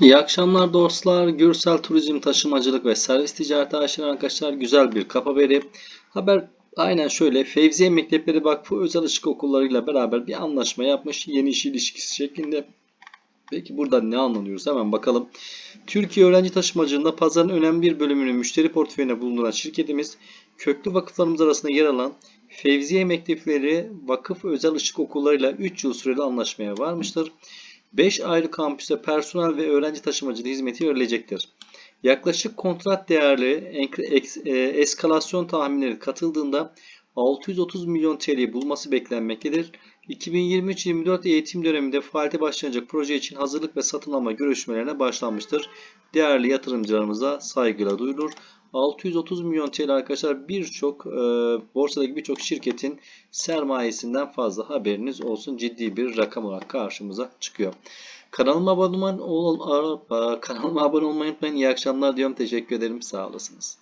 İyi akşamlar dostlar. Gürsel Turizm Taşımacılık ve Servis Ticareti aşina arkadaşlar güzel bir kap haberi. Haber aynen şöyle. Fevziye Mektepleri Vakfı Özel Işık Okullarıyla beraber bir anlaşma yapmış. Yeni iş ilişkisi şeklinde. Peki burada ne anlıyoruz? Hemen bakalım. Türkiye öğrenci taşımacılığında pazarın önemli bir bölümünü müşteri portföyüne bulunduran şirketimiz köklü vakıflarımız arasında yer alan Fevziye Mektepleri Vakıf Özel Işık Okullarıyla 3 yıl süreli anlaşmaya varmıştır. 5 ayrı kampüste personel ve öğrenci taşımacılığı hizmeti verilecektir. Yaklaşık kontrat eks- e, eskalasyon tahminleri katıldığında 630 milyon TL bulması beklenmektedir. 2023-24 eğitim döneminde faaliyete başlanacak proje için hazırlık ve satın alma görüşmelerine başlanmıştır. Değerli yatırımcılarımıza saygıyla duyurulur. 630 milyon TL arkadaşlar birçok e, borsadaki birçok şirketin sermayesinden fazla haberiniz olsun ciddi bir rakam olarak karşımıza çıkıyor. Kanalıma abone, ol, kanalıma abone olmayı unutmayın. İyi akşamlar diyorum. Teşekkür ederim. Sağ olasınız.